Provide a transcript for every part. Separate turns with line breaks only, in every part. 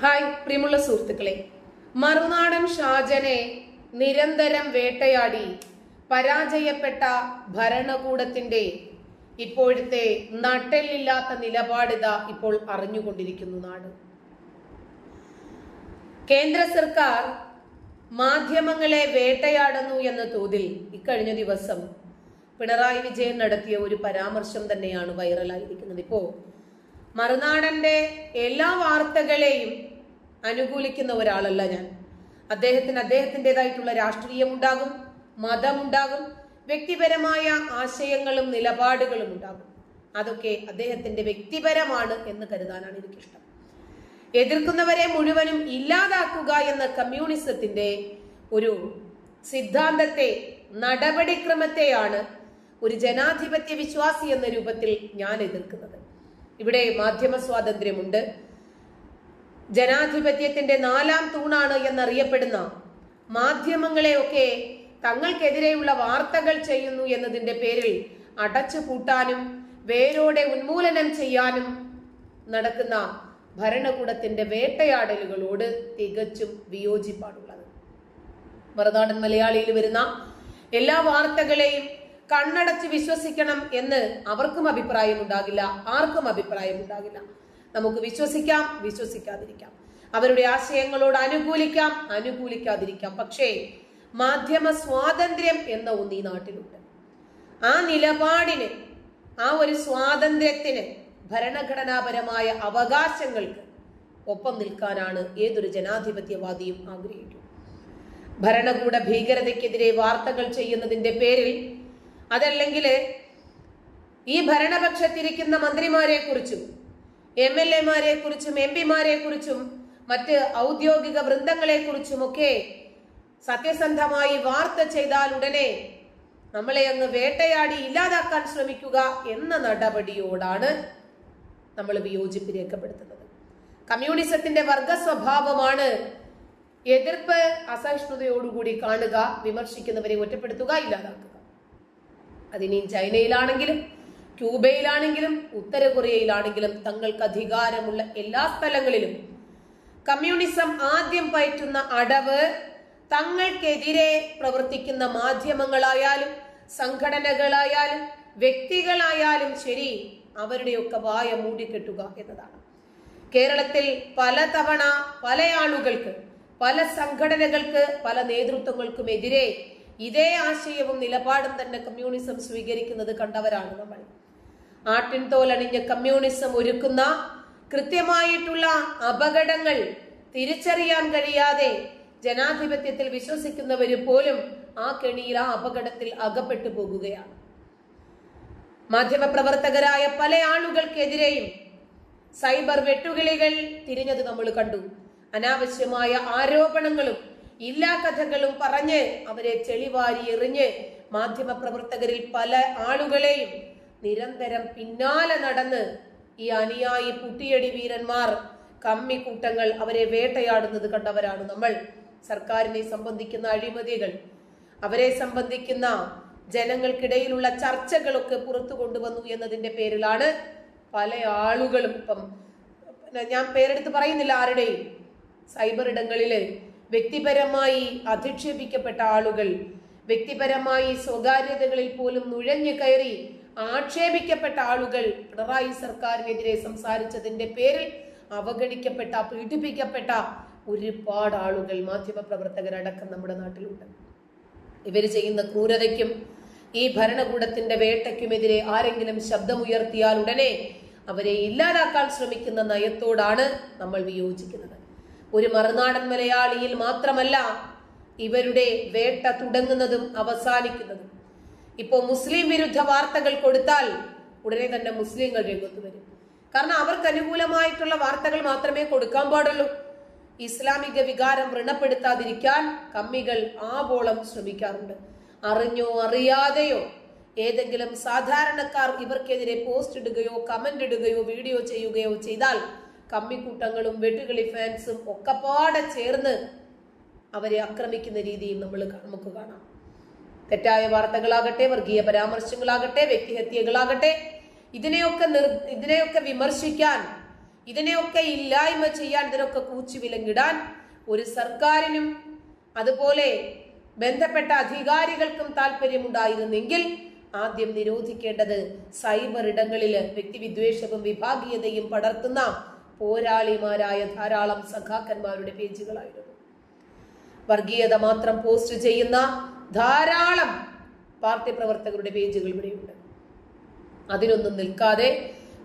Hi പ്രിയമുള്ള സുഹൃത്തുക്കളെ. മറുനാടൻ ഷാജനെ നിരന്തരം വേട്ടയാടി പരാജയപ്പെട്ട ഭരണകൂടത്തിന്റെ ഇപ്പോഴത്തെ നട്ടെല്ലില്ലാത്ത നിലപാടിത ഇപ്പോൾ അറിഞ്ഞുകൊണ്ടിരിക്കുന്നു നാട്. കേന്ദ്ര സർക്കാർ മാധ്യമങ്ങളെ വേട്ടയാടുന്നു എന്ന തോതിൽ ഇക്കഴിഞ്ഞ ദിവസം പിണറായി വിജയൻ നടത്തിയ ഒരു പരാമർശം തന്നെയാണ് വൈറലായിരിക്കുന്നത്. ഇപ്പോ മറുനാടന്റെ എല്ലാ വാർത്തകളെയും അനുകൂലിക്കുന്ന ഒരാളല്ല ഞാൻ. അദ്ദേഹത്തിന് അദ്ദേഹത്തിന്റെതായിട്ടുള്ള രാഷ്ട്രീയം ഉണ്ടാകും മതമുണ്ടാകും വ്യക്തിപരമായ ആശയങ്ങളും നിലപാടുകളും ഉണ്ടാകും. അതൊക്കെ അദ്ദേഹത്തിന്റെ വ്യക്തിപരമാണ് എന്ന് കരുതാനാണ് എനിക്കിഷ്ടം. എതിർക്കുന്നവരെ മുഴുവനും ഇല്ലാതാക്കുക എന്ന കമ്മ്യൂണിസത്തിന്റെ ഒരു സിദ്ധാന്തത്തെ നടപടിക്രമത്തെയാണ് ഒരു ജനാധിപത്യ വിശ്വാസി എന്ന രൂപത്തിൽ ഞാൻ എതിർക്കുന്നത്. ഇവിടെ മാധ്യമ സ്വാതന്ത്ര്യമുണ്ട്. ജനാധിപത്യത്തിന്റെ നാലാം തൂണാണ് എന്നറിയപ്പെടുന്ന മാധ്യമങ്ങളെയൊക്കെ തങ്ങൾക്കെതിരെയുള്ള വാർത്തകൾ ചെയ്യുന്നു എന്നതിന്റെ പേരിൽ അടച്ചു പൂട്ടാനും വേരോടെ ഉന്മൂലനം ചെയ്യാനും നടക്കുന്ന ഭരണകൂടത്തിന്റെ വേട്ടയാടലുകളോട് തികച്ചും വിയോജിപ്പാണുള്ളത്. മറുനാടൻ മലയാളിയിൽ വരുന്ന എല്ലാ വാർത്തകളെയും കണ്ണടച്ച് വിശ്വസിക്കണം എന്ന് അവർക്കും അഭിപ്രായം ഉണ്ടാകില്ല ആർക്കും അഭിപ്രായം ഉണ്ടാകില്ല നമുക്ക് വിശ്വസിക്കാം വിശ്വസിക്കാതിരിക്കാം. അവരുടെ ആശയങ്ങളോട് അനുകൂലിക്കാം അനുകൂലിക്കാതിരിക്കാം. പക്ഷേ മാധ്യമ സ്വാതന്ത്ര്യം എന്ന ഒന്ന് ഈ നാട്ടിലുണ്ട്. ആ നിലപാടിന് ആ ഒരു സ്വാതന്ത്ര്യത്തിന് ഭരണഘടനാപരമായ അവകാശങ്ങൾക്ക് ഒപ്പം നിൽക്കാനാണ് ഏതൊരു ജനാധിപത്യവാദിയും ആഗ്രഹിക്കുന്നത്. ഭരണകൂട ഭീകരതയ്ക്കെതിരെ വാർത്തകൾ ചെയ്യുന്നതിന്റെ പേരിൽ അതല്ലെങ്കിൽ ഈ ഭരണപക്ഷത്തിരിക്കുന്ന മന്ത്രിമാരെ കുറിച്ചും എം എൽ എമാരെ കുറിച്ചും എം പിമാരെ കുറിച്ചും മറ്റ് ഔദ്യോഗിക വൃന്ദങ്ങളെ കുറിച്ചുമൊക്കെ സത്യസന്ധമായി വാർത്ത ചെയ്താൽ ഉടനെ നമ്മളെ അങ്ങ് വേട്ടയാടി ഇല്ലാതാക്കാൻ ശ്രമിക്കുക എന്ന നടപടിയോടാണ് നമ്മൾ വിയോജിപ്പ് രേഖപ്പെടുത്തുന്നത്. കമ്മ്യൂണിസത്തിന്റെ വർഗ സ്വഭാവമാണ് എതിർപ്പ് അസഹിഷ്ണുതയോടുകൂടി കാണുക വിമർശിക്കുന്നവരെ ഒറ്റപ്പെടുത്തുക ഇല്ലാതാക്കുക. അതിനി ചൈനയിലാണെങ്കിലും ക്യൂബയിലാണെങ്കിലും ഉത്തര കൊറിയയിലാണെങ്കിലും തങ്ങൾക്ക് അധികാരമുള്ള എല്ലാ സ്ഥലങ്ങളിലും കമ്മ്യൂണിസം ആദ്യം പയറ്റുന്ന അടവ് തങ്ങൾക്കെതിരെ പ്രവർത്തിക്കുന്ന മാധ്യമങ്ങളായാലും സംഘടനകളായാലും വ്യക്തികളായാലും ശരി അവരുടെയൊക്കെ വായ മൂടിക്കെട്ടുക എന്നതാണ്. കേരളത്തിൽ പലതവണ പല ആളുകൾക്ക് പല സംഘടനകൾക്ക് പല നേതൃത്വങ്ങൾക്കുമെതിരെ ഇതേ ആശയവും നിലപാടും തന്നെ കമ്മ്യൂണിസം സ്വീകരിക്കുന്നത് കണ്ടവരാണ് നമ്മൾ. ആട്ടിൻ തോലണിഞ്ഞ കമ്മ്യൂണിസം ഒരുക്കുന്ന കൃത്യമായിട്ടുള്ള അപകടങ്ങൾ തിരിച്ചറിയാൻ കഴിയാതെ ജനാധിപത്യത്തിൽ വിശ്വസിക്കുന്നവര് പോലും ആ കെണിയിൽ ആ അപകടത്തിൽ അകപ്പെട്ടു പോകുകയാണ്. മാധ്യമപ്രവർത്തകരായ പല ആളുകൾക്കെതിരെയും സൈബർ വെട്ടുകിളികൾ തിരിഞ്ഞത് നമ്മൾ കണ്ടു. അനാവശ്യമായ ആരോപണങ്ങളും ഇല്ലാ കഥകളും പറഞ്ഞ് അവരെ ചെളിവാരി എറിഞ്ഞ് മാധ്യമപ്രവർത്തകരിൽ പല ആളുകളെയും നിരന്തരം പിന്നാലെ നടന്ന് ഈ അനുയായി പുട്ടിയടി വീരന്മാർ കമ്മിക്കൂട്ടങ്ങൾ അവരെ വേട്ടയാടുന്നത് കണ്ടവരാണ് നമ്മൾ. സർക്കാരിനെ സംബന്ധിക്കുന്ന അഴിമതികൾ അവരെ സംബന്ധിക്കുന്ന ജനങ്ങൾക്കിടയിലുള്ള ചർച്ചകളൊക്കെ പുറത്തു കൊണ്ടുവന്നു എന്നതിന്റെ പേരിലാണ് പല ആളുകളും ഇപ്പം ഞാൻ പേരെടുത്ത് പറയുന്നില്ല ആരുടെയും. സൈബർ ഇടങ്ങളിൽ വ്യക്തിപരമായി അധിക്ഷേപിക്കപ്പെട്ട ആളുകൾ വ്യക്തിപരമായി സ്വകാര്യതകളിൽ പോലും നുഴഞ്ഞു കയറി ആക്ഷേപിക്കപ്പെട്ട ആളുകൾ പിണറായി സർക്കാരിനെതിരെ സംസാരിച്ചതിന്റെ പേരിൽ അവഗണിക്കപ്പെട്ട പീഡിപ്പിക്കപ്പെട്ട ഒരുപാട് ആളുകൾ മാധ്യമപ്രവർത്തകരടക്കം നമ്മുടെ നാട്ടിലുണ്ട്. ഇവർ ചെയ്യുന്ന ക്രൂരതയ്ക്കും ഈ ഭരണകൂടത്തിന്റെ വേട്ടയ്ക്കുമെതിരെ ആരെങ്കിലും ശബ്ദമുയർത്തിയാൽ ഉടനെ അവരെ ഇല്ലാതാക്കാൻ ശ്രമിക്കുന്ന നയത്തോടാണ് നമ്മൾ വിയോജിക്കുന്നത്. ഒരു മറുനാടൻ മലയാളിയിൽ മാത്രമല്ല ഇവരുടെ വേട്ട തുടങ്ങുന്നതും അവസാനിക്കുന്നതും. ഇപ്പോൾ മുസ്ലിം വിരുദ്ധ വാർത്തകൾ കൊടുത്താൽ ഉടനെ തന്നെ മുസ്ലിങ്ങൾ രംഗത്ത് വരും. കാരണം അവർക്ക് അനുകൂലമായിട്ടുള്ള വാർത്തകൾ മാത്രമേ കൊടുക്കാൻ പാടുള്ളൂ. ഇസ്ലാമിക വികാരം വ്രണപ്പെടുത്താതിരിക്കാൻ കമ്മികൾ ആവോളം ശ്രമിക്കാറുണ്ട്. അറിഞ്ഞോ അറിയാതെയോ ഏതെങ്കിലും സാധാരണക്കാർ ഇവർക്കെതിരെ പോസ്റ്റ് ഇടുകയോ കമന്റ് ഇടുകയോ വീഡിയോ ചെയ്യുകയോ ചെയ്താൽ കമ്മിക്കൂട്ടങ്ങളും വെട്ടുകളി ഫാൻസും ഒക്കെപ്പാടെ ചേർന്ന് അവരെ ആക്രമിക്കുന്ന രീതിയും നമ്മൾ നമുക്ക് കാണാം. തെറ്റായ വാർത്തകളാകട്ടെ വർഗീയ പരാമർശങ്ങളാകട്ടെ വ്യക്തിഹത്യകളാകട്ടെ ഇതിനെയൊക്കെ നിർ ഇതിനെയൊക്കെ വിമർശിക്കാൻ ഇതിനെയൊക്കെ ഇല്ലായ്മ ചെയ്യാൻ ഇതിനൊക്കെ കൂച്ചുവിലങ്ങിടാൻ ഒരു സർക്കാരിനും അതുപോലെ ബന്ധപ്പെട്ട അധികാരികൾക്കും താല്പര്യമുണ്ടായിരുന്നെങ്കിൽ ആദ്യം നിരോധിക്കേണ്ടത് സൈബർ ഇടങ്ങളിൽ വ്യക്തിവിദ്വേഷവും വിഭാഗീയതയും പടർത്തുന്ന പോരാളിമാരായ ധാരാളം സഖാക്കന്മാരുടെ പേജുകളായിരുന്നു. വർഗീയത മാത്രം പോസ്റ്റ് ചെയ്യുന്ന ധാരാളം പാർട്ടി പ്രവർത്തകരുടെ പേജുകൾ ഇവിടെയുണ്ട്. അതിനൊന്നും നിൽക്കാതെ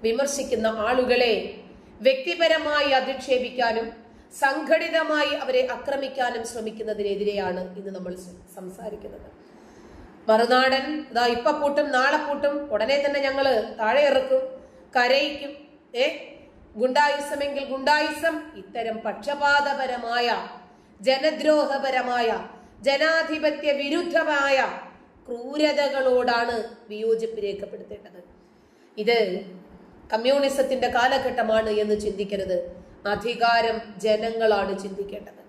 വിമർശിക്കുന്ന ആളുകളെ വ്യക്തിപരമായി അധിക്ഷേപിക്കാനും സംഘടിതമായി അവരെ ആക്രമിക്കാനും ശ്രമിക്കുന്നതിനെതിരെയാണ് ഇന്ന് നമ്മൾ സംസാരിക്കുന്നത്. മറുനാടൻ ഇതാ ഇപ്പൊ കൂട്ടും നാളെ കൂട്ടും ഉടനെ തന്നെ ഞങ്ങൾ താഴെ ഇറക്കും കരയിക്കും ഏ? ഗുണ്ടായുസമെങ്കിൽ ഗുണ്ടായുസം ഇത്തരം പക്ഷപാതപരമായ ജനദ്രോഹപരമായ ജനാധിപത്യ വിരുദ്ധമായ ക്രൂരതകളോടാണ് വിയോജിപ്പ് രേഖപ്പെടുത്തേണ്ടത്. ഇത് കമ്മ്യൂണിസത്തിന്റെ കാലഘട്ടമാണ് എന്ന് ചിന്തിക്കരുത്. അധികാരം ജനങ്ങളാണ് ചിന്തിക്കേണ്ടത്.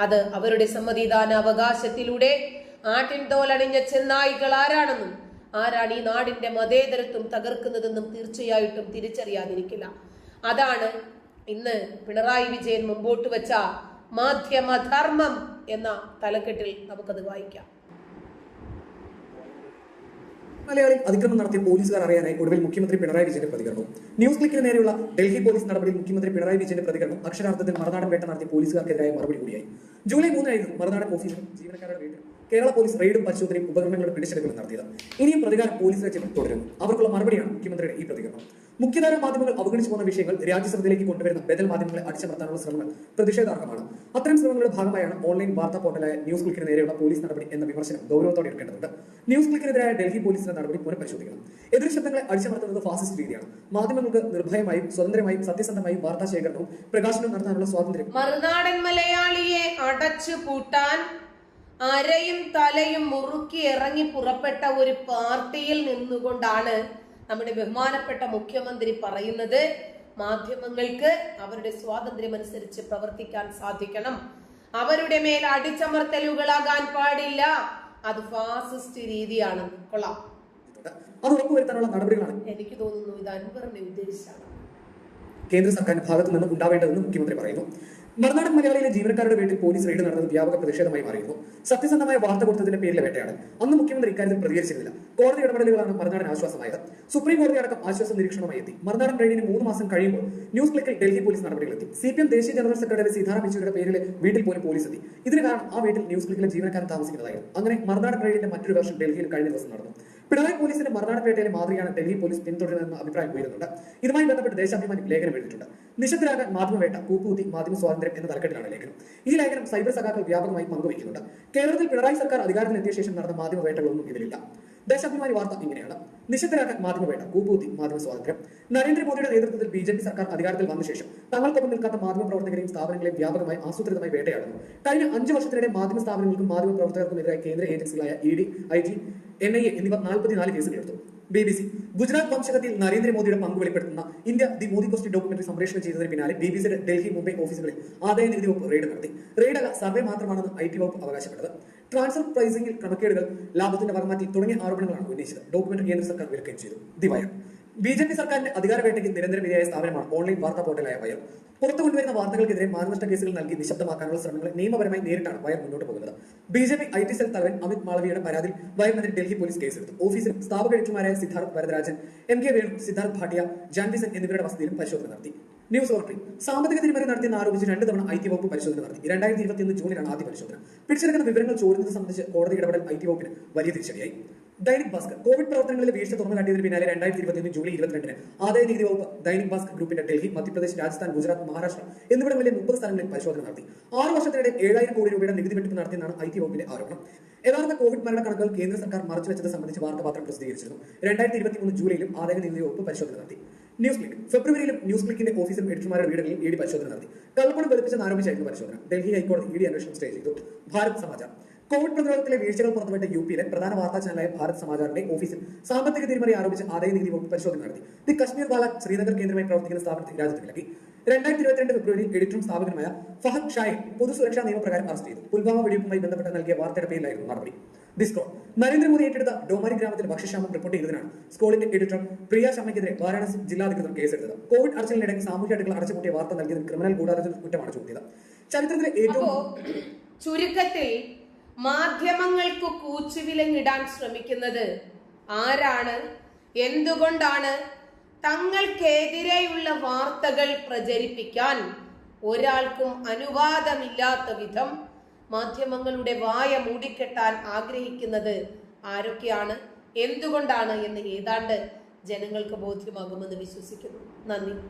അത് അവരുടെ സമ്മതിദാന അവകാശത്തിലൂടെ ആട്ടിൻ തോലണിഞ്ഞ ചെന്നായികൾ ആരാണെന്നും ആരാണ് ഈ നാടിന്റെ മതേതരത്വം തകർക്കുന്നതെന്നും തീർച്ചയായിട്ടും തിരിച്ചറിയാതിരിക്കില്ല. അതാണ് ഇന്ന് പിണറായി വിജയൻ മുമ്പോട്ട് വെച്ച മാധ്യമധർമ്മം എന്ന തലക്കെട്ടിൽ നമുക്കത് വായിക്കാം.
മലയാളി അതിക്രമം നടത്തിയ പോലീസുകാർ അറിയാനായി ഒടുവിൽ മുഖ്യമന്ത്രി പിണറായി വിജയന്റെ പ്രതികരണവും. ന്യൂസ് ക്ലിക്കിന് നേരെയുള്ള ഡൽഹി പോലീസ് നടപടി മുഖ്യമന്ത്രി പിണറായി വിജയന്റെ പ്രതികരണം അക്ഷരാർത്ഥത്തിൽ മറുനാടൻ വേട്ട നടത്തിയ പോലീസുകാർക്കെതിരായ മറുപടി കൂടിയായി. ജൂലൈ മൂന്നിനായിരുന്നു മറുനാടൻ ഓഫീസിലും ജീവനക്കാരുടെ വീട്ടിൽ കേരള പോലീസ് റെയ്ഡും പരിശോധനയും ഉപകരണങ്ങളുടെ പിടിച്ചെടുക്കലും നടത്തിയത്. ഇനിയും പ്രതികാരം പോലീസ് രാജ്യം തുടരുന്നു. അവർക്കുള്ള മറുപടിയാണ് മുഖ്യമന്ത്രിയുടെ ഈ പ്രതികരണം. മുഖ്യധാര മാധ്യമങ്ങൾ അവഗണിച്ചു പോകുന്ന വിഷയങ്ങൾ രാജ്യസഭയിലേക്ക് കൊണ്ടുവരുന്ന ബദൽ മാധ്യമങ്ങളെ അടിച്ചമർത്താനുള്ള ശ്രമങ്ങൾ പ്രതിഷേധാർഹമാണ്. അത്തരം ശ്രമങ്ങളുടെ ഭാഗമായാണ് ഓൺലൈൻ വാർത്താ പോർട്ടലായ ന്യൂസ് ക്ലിക്കിന് നേരെയുള്ള പോലീസ് നടപടി എന്ന വിമർശനം ഗൗരവത്തോടെ എടുക്കേണ്ടതുണ്ട്. ന്യൂസ് ക്ലിക്കിനെതിരായ ഡൽഹി പോലീസിന്റെ നടപടി പുനഃപരിശോധിക്കണം എതിർ ശബ്ദങ്ങളെ അടിച്ചമർത്തുന്നത് ഫാസിസ്റ്റ് രീതിയാണ്. മാധ്യമങ്ങൾക്ക് നിർഭയമായും സ്വതന്ത്രമായും സത്യസന്ധമായും വാർത്താ ശേഖരണവും പ്രകാശനവും നടത്താനുള്ള സ്വാതന്ത്ര്യം
മറുനാടൻ മലയാളിയെ അടച്ചു പൂട്ടാൻ അരയും തലയും മുറുക്കി ഇറങ്ങി പുറപ്പെട്ട ഒരു പാർട്ടിയിൽ നിന്നുകൊണ്ടാണ് നമ്മുടെ ബഹുമാനപ്പെട്ട മുഖ്യമന്ത്രി പറയുന്നത് മാധ്യമങ്ങൾക്ക് അവരുടെ സ്വാതന്ത്ര്യം അനുസരിച്ച് പ്രവർത്തിക്കാൻ സാധിക്കണം. അവരുടെ മേൽ അടിച്ചമർത്തലുകളാകാൻ പാടില്ല. അത് ഫാസിസ്റ്റ് രീതിയാണ്. കൊള്ളാം.
അത് ഉറപ്പുവരുത്താനുള്ള നടപടികളാണ്.
എനിക്ക് തോന്നുന്നു ഇത് അൻവറിന്റെ ഉദ്ദേശിച്ചാണ്.
കേന്ദ്ര സർക്കാരിന്റെ ഭാഗത്തു നിന്നും ഉണ്ടാവേണ്ടതെന്ന് മുഖ്യമന്ത്രി പറയുന്നു. മറുനാടൻ മലയാളിയിലെ ജീവനക്കാരുടെ വീട്ടിൽ പോലീസ് റെയ്ഡ് നടന്നത് വ്യാപക പ്രതിഷേധമായി മാറിയിരുന്നു. സത്യസന്ധമായ വാർത്ത കൊടുത്തതിന്റെ പേരിലെ വേട്ടയാണ് അന്ന് മുഖ്യമന്ത്രി ഇക്കാര്യത്തിൽ പ്രതികരിച്ചിരുന്നില്ല. കോടതി ഇടപെടലുകളാണ് മറുനാടൻ ആശ്വാസമായത്. സുപ്രീം കോടതി അടക്കം ആശ്വാസ നിരീക്ഷണമായി എത്തി. മറുനാടൻ റെയ്ഡിന് മൂന്ന് മാസം കഴിയുമ്പോൾ ന്യൂസ് ക്ലിക്കിൽ ഡൽഹി പോലീസ് നടപടികളെത്തി സി പി എം ദേശീയ ജനറൽ സെക്രട്ടറി സീതാറാം യെച്ചൂരിയുടെ പേരിൽ വീട്ടിൽ പോലും പോലീസ് എത്തി. ഇതിന് കാരണം ആ വീട്ടിൽ ന്യൂസ് ക്ലിക്കിലെ ജീവനക്കാരൻ താമസിക്കുന്നതായിരുന്നു. അങ്ങനെ മറുനാടൻ റെയ്ഡിന്റെ മറ്റൊരു വർഷം ഡൽഹിയിൽ കഴിഞ്ഞ ദിവസം നടന്നു. പിണറായി പോലീസിന്റെ മറുനാടൻ പേട്ടയിലെ മാതൃകയാണ് ഡൽഹി പോലീസ് പിന്തുടരുന്നതെന്ന അഭിപ്രായം ഉയരുന്നുണ്ട്. ഇതുമായി ബന്ധപ്പെട്ട് ദേശാഭിമാനി ലേഖനം എഴുതിയിട്ടുണ്ട്. നിശബ്ദരാകാൻ മാധ്യമവേട്ട കൂപ്പുകുത്തി മാധ്യമ സ്വാതന്ത്ര്യം എന്ന തലക്കെട്ടിലാണ് ലേഖനം. ഈ ലേഖനം സൈബർ സഖാക്കൾ വ്യാപകമായി പങ്കുവയ്ക്കുന്നുണ്ട്. കേരളത്തിൽ പിണറായി സർക്കാർ അധികാരത്തിലെത്തിയ ശേഷം നടന്ന മാധ്യമവേട്ടകളൊന്നും ഇതിലില്ല. ദേശാഭിമാനി വാർത്ത ഇങ്ങനെയാണ്. നിശബ്ദരാക്കാൻ മാധ്യമവേട്ട കൂപ്പുകുത്തി മാധ്യമ സ്വാതന്ത്ര്യം. നരേന്ദ്രമോദിയുടെ നേതൃത്വത്തിൽ ബി ജെ പി സർക്കാർ അധികാരത്തിൽ വന്ന ശേഷം തങ്ങൾക്കൊപ്പം നിൽക്കാത്ത മാധ്യമ പ്രവർത്തകരെയും സ്ഥാപനങ്ങളെയും വ്യാപകമായി ആസൂത്രിതമായി വേട്ടയാടുന്നു. കഴിഞ്ഞ അഞ്ച് വർഷത്തിനിടെ മാധ്യമ സ്ഥാപനങ്ങൾക്കും മാധ്യമ പ്രവർത്തകർക്കും കേന്ദ്ര ഏജൻസികളായ E D I G N I A എന്നിവ നാൽപ്പത്തിനാല് കേസുകളെടുത്തു ബി ബി സി ഗുജറാത്ത് വംശകത്തിൽ നരേന്ദ്രമോദിയുടെ പങ്ക് വെളിപ്പെടുത്തുന്ന India the Modi question documentary സംപ്രേഷണം ചെയ്തതിന് പിന്നാലെ ബി ബി സിയുടെ ഡൽഹി മുംബൈ ഓഫീസുകളിൽ ആദായ നികുതി വകുപ്പ് റെയ്ഡ് നടത്തി. റെയ്ഡ് അല്ല സർവേ മാത്രമാണെന്ന് ഐ ടി വകുപ്പ് അവകാശപ്പെട്ടത്. ട്രാൻസ്ഫർ പ്രൈസിംഗിൽ ക്രമക്കേടുകൾ ലാഭത്തിന്റെ വർമാറ്റി തുടങ്ങിയ ആരോപണങ്ങളാണ് ഉന്നയിച്ചത്. ഡോക്യുമെന്ററി കേന്ദ്ര സർക്കാർ വിലക്കുകയും ചെയ്തു. The Wire B J P സർക്കാരിന്റെ അധികാരവേട്ടയ്ക്ക് നിരന്തരം വിധിയായ സ്ഥാപനമാണ് ഓൺലൈൻ വാർത്താ പോർട്ടലായ വയർ. പുറത്തു കൊണ്ടുവരുന്ന വാർത്തകൾക്കെതിരെ മാനനഷ്ട കേസുകൾ നൽകി നിശബ്ദമാക്കാനുള്ള ശ്രമങ്ങൾ നിയമപരമായി നേരിട്ടാണ് വയർ മുന്നോട്ട് പോകുന്നത്. B J P I T cell തലവൻ അമിത് മാളവിയുടെ പരാതിയിൽ വയറിനെതിരെ ഡൽഹി പോലീസ് കേസെടുത്തു. ഓഫീസിൽ സ്ഥാപക എഡിറ്റർമാരായ സിദ്ധാർത്ഥ് വരദരാജൻ എം കെ വേണു സിദ്ധാർത്ഥ് ഭാട്ടിയ ജാൻവിസൻ എന്നിവരുടെ വസതിയിലും പരിശോധന നടത്തി. ന്യൂസ് ഓർഡറി സാമ്പത്തിക തിരിമറി നടത്തിയെന്ന് ആരോപിച്ച് രണ്ട് തവണ ഐ ടി വകുപ്പ് പരിശോധന നടത്തി. രണ്ടായിരത്തി ഇരുപത്തിയൊന്ന് ജൂണിലാണ് ആദ്യ പരിശോധന. പിടിച്ചെടുക്കുന്ന വിവരങ്ങൾ ചോരുന്നത് സംബന്ധിച്ച് കോടതി ഇടപെടൽ ഐ ടി വകുപ്പിന് വലിയ തിരിച്ചടിയായി. ദൈനിക് ഭാസ്കർ കോവിഡ് പ്രവർത്തനങ്ങളിൽ വീഴ്ച തുറന്നു കാട്ടിയതിന് പിന്നാലെ രണ്ടായിരത്തി ഇരുപത്തിയൊന്ന് ജൂലൈ ഇരുപത്തിരണ്ടിന് ആദായ നികുതി വകുപ്പ് ദൈനിക് ഭാസ്കർ ഗ്രൂപ്പിന്റെ ഡൽഹി മധ്യപ്രദേശ് രാജസ്ഥാൻ ഗുജറാത്ത് മഹാരാഷ്ട്ര എന്നിവിടങ്ങളിലെ മുപ്പത് സ്ഥലങ്ങളിൽ പരിശോധന നടത്തി. ആറ് വർഷത്തിനിടെ ഏഴായിരം കോടി രൂപയുടെ നികുതി വെട്ടിപ്പ് നടത്തിയെന്നാണ് ഐ ടി വകുപ്പിന്റെ ആരോപണം. യഥാർത്ഥ കോവിഡ് മരണ കണക്കുകൾ കേന്ദ്ര സർക്കാർ മറച്ചുവെച്ചത് സംബന്ധിച്ച് വാർത്താപത്രം പ്രസിദ്ധീകരിച്ചിരുന്നു. രണ്ടായിരത്തി ഇരുപത്തിമൂന്ന് ജൂലൈയിലും ആദായ നികുതി വകുപ്പ് പരിശോധന നടത്തി. News click. ഫെബ്രുവരിയിലും ന്യൂസ് ക്ലിക്കിന്റെ ഓഫീസും എഡിറ്റർമാരുടെ വീടുകളിൽ ഇ ഡി പരിശോധന നടത്തി. കള്ളപ്പണം വെളുപ്പിച്ചെന്ന് ആരോപിച്ചായിരുന്നു പരിശോധന. ഡൽഹി ഹൈക്കോടതി ഇ ഡി അന്വേഷണം സ്റ്റേ ചെയ്തു. ഭാരത് സമാചാർ കോവിഡ് പ്രതിരോധത്തിലെ വീഴ്ചകൾ പുറത്തുവിട്ട യു പിയിലെ പ്രധാന വാർത്താ ചാനലായ ഭാരത് സമാചാറിന്റെ ഓഫീസിൽ സാമ്പത്തിക തിരിമറി ആരോപിച്ച് ആദായ നികുതി വകുപ്പ് പരിശോധന നടത്തി. ദി കശ്മീർ ബാല ശ്രീനഗർ കേന്ദ്രമായി പ്രവർത്തിക്കുന്ന സ്ഥാപനത്തിൽ രാജ്യത്ത് വിലക്കി രണ്ടായിരത്തി ഇരുപത്തിരണ്ട് ഫെബ്രുവരിയിൽ എഡിറ്ററും സ്ഥാപകനുമായ ഫഹദ് ഷായെ പൊതുസുരക്ഷാ നിയമപ്രകാരം അറസ്റ്റ് ചെയ്തു. പുൽവാമ വെടിവെപ്പുമായി ബന്ധപ്പെട്ട് നൽകിയ വാർത്തയുടെ പേരിലായിരുന്നു നടപടി. ദിസ്കോ നരേന്ദ്രമോദി ഏറ്റെടുത്ത ഡോമാരി ഗ്രാമത്തിൽ ഭക്ഷ്യക്ഷാമം റിപ്പോർട്ട് ചെയ്തതിനാണ് സ്കോളിന്റെ എഡിറ്റർ പ്രിയ ശർമ്മയ്ക്കെതിരെ വാരാണസി ജില്ലാധികൃതർ കേസെടുത്തത്. കോവിഡ് അടച്ചിലിനിടെ സാമൂഹ്യ അടുക്കൾ അടച്ചുപൂട്ടിയ വാർത്ത നൽകിയതിന് ക്രിമിനൽ ഗൂഢാലോചന കുറ്റമാണ് ചുമത്തിയത് ചരിത്രത്തിലെ ഏറ്റവും
ചുരുക്കത്തിൽ മാധ്യമങ്ങൾക്ക് കൂച്ചുവിലങ്ങിടാൻ ശ്രമിക്കുന്നത് ആരാണ്? എന്തുകൊണ്ടാണ് തങ്ങൾക്കെതിരെയുള്ള വാർത്തകൾ പ്രചരിപ്പിക്കാൻ ഒരാൾക്കും അനുവാദമില്ലാത്ത വിധം മാധ്യമങ്ങളുടെ വായ മൂടിക്കെട്ടാൻ ആഗ്രഹിക്കുന്നത് ആരൊക്കെയാണ്? എന്തുകൊണ്ടാണ് എന്ന് ഏതാണ്ട് ജനങ്ങൾക്ക് ബോധ്യമാകുമെന്ന് വിശ്വസിക്കുന്നു. നന്ദി.